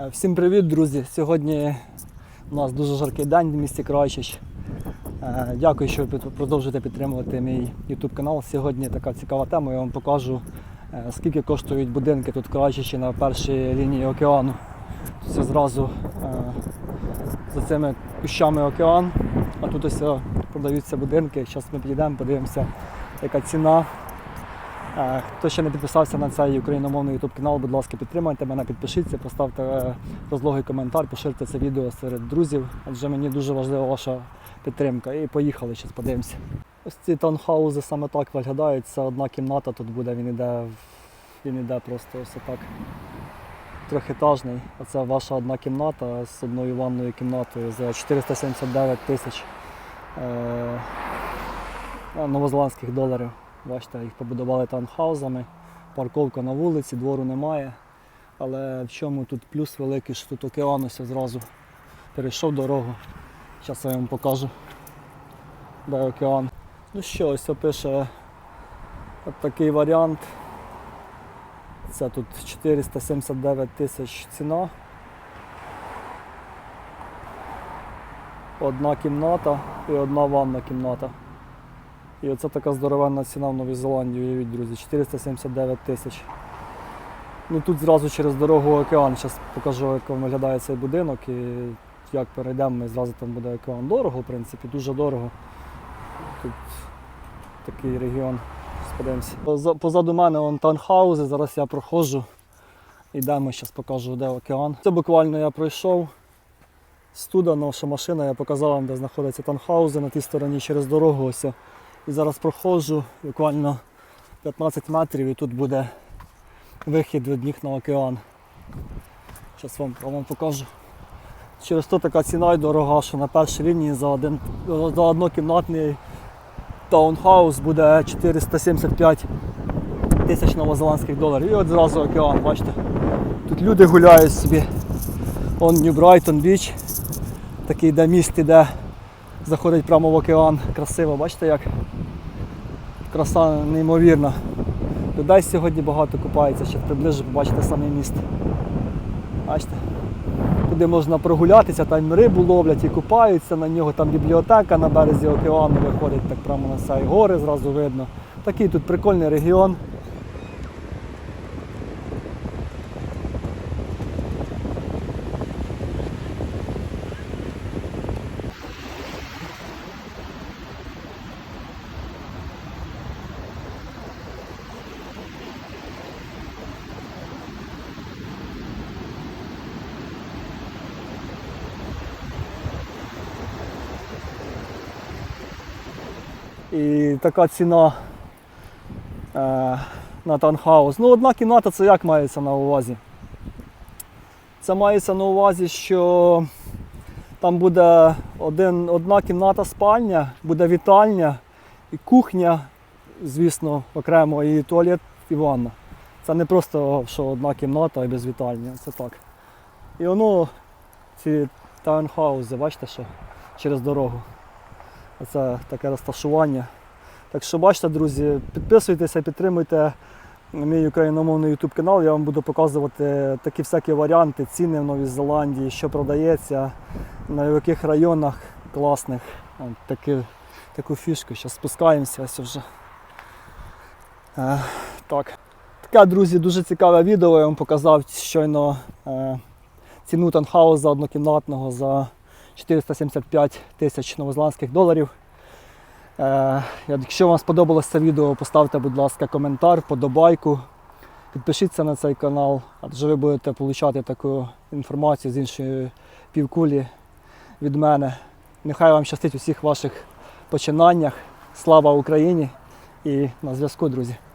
Е, Всім привіт, друзі! Сьогодні у нас дуже жаркий день в місті Крайчич. Е, Дякую, що ви продовжуєте підтримувати мій YouTube канал. Сьогодні така цікава тема. Я вам покажу, е, скільки коштують будинки тут в Крайчичі на першій лінії океану. Це зразу за цими кущами океан, а тут ось продаються будинки. Зараз ми підійдемо, подивимося, яка ціна. Е, Хто ще не підписався на цей україномовний YouTube канал, будь ласка, підтримайте мене, підпишіться, поставте е, розлогий коментар, поширте це відео серед друзів, адже мені дуже важлива ваша підтримка. І поїхали, зараз подивимося. Ось ці таунхаузи саме так виглядають. Це одна кімната тут буде, він іде, він іде просто ось так. Трьохетажний. Оце ваша одна кімната з одною ванною кімнатою за 479 тисяч е, новозеландських доларів. Бачите, їх побудували таунхаузами, парковка на вулиці, двору немає. Але в чому тут плюс великий, що тут океан ось зразу перейшов дорогу. Зараз я вам покажу, де океан. Ну що, ось пише от такий варіант. Це тут 479 тисяч ціна. Одна кімната і одна ванна кімната. І оце така здоровенна ціна в Новій Зеландії, уявіть, друзі, 479 тисяч. Ну тут зразу через дорогу океан. Зараз покажу, як виглядає цей будинок і як перейдемо, ми зразу там буде океан. Дорого, в принципі, дуже дорого. Тут такий регіон. Зараз Позаду мене вон таунхаузи, зараз я проходжу. Йдемо, зараз покажу, де океан. Це буквально я пройшов. Студа, наша машина, я показав вам, де знаходяться таунхаузи на тій стороні через дорогу. Ось. І зараз проходжу буквально 15 метрів і тут буде вихід від них на океан. Зараз вам, вам покажу. Через то така ціна й дорога, що на першій лінії за один за однокімнатний таунхаус буде 475 тисяч новозеландських доларів. І от зразу океан, бачите. Тут люди гуляють собі. Он Нью Брайтон Біч. Такий де міст іде, заходить прямо в океан. Красиво, бачите як? Краса неймовірна. Людей сьогодні багато купається, ще приближу, побачите саме міст. Бачите? Туди можна прогулятися, там рибу ловлять і купаються на нього, там бібліотека на березі океану виходить так прямо на цей гори зразу видно. Такий тут прикольний регіон. І така ціна е, на танхаус. Ну, одна кімната це як мається на увазі? Це мається на увазі, що там буде один, одна кімната спальня, буде вітальня і кухня, звісно, окремо, і туалет, і ванна. Це не просто що одна кімната і без вітальні, це так. І воно, ці таунхаузи, бачите, що через дорогу. Оце таке розташування. Так що бачите, друзі, підписуйтеся, підтримуйте мій україномовний YouTube канал. Я вам буду показувати такі всякі варіанти, ціни в Новій Зеландії, що продається, на яких районах класних. Такі, таку фішку. Зараз спускаємося ось вже. Е, так. Таке, друзі, дуже цікаве відео. Я вам показав щойно е, ціну танхауза однокімнатного за 475 тисяч новозеландських доларів. Е, якщо вам сподобалось це відео, поставте, будь ласка, коментар, подобайку. Підпишіться на цей канал, адже ви будете отримати таку інформацію з іншої півкулі від мене. Нехай вам щастить у всіх ваших починаннях. Слава Україні і на зв'язку, друзі!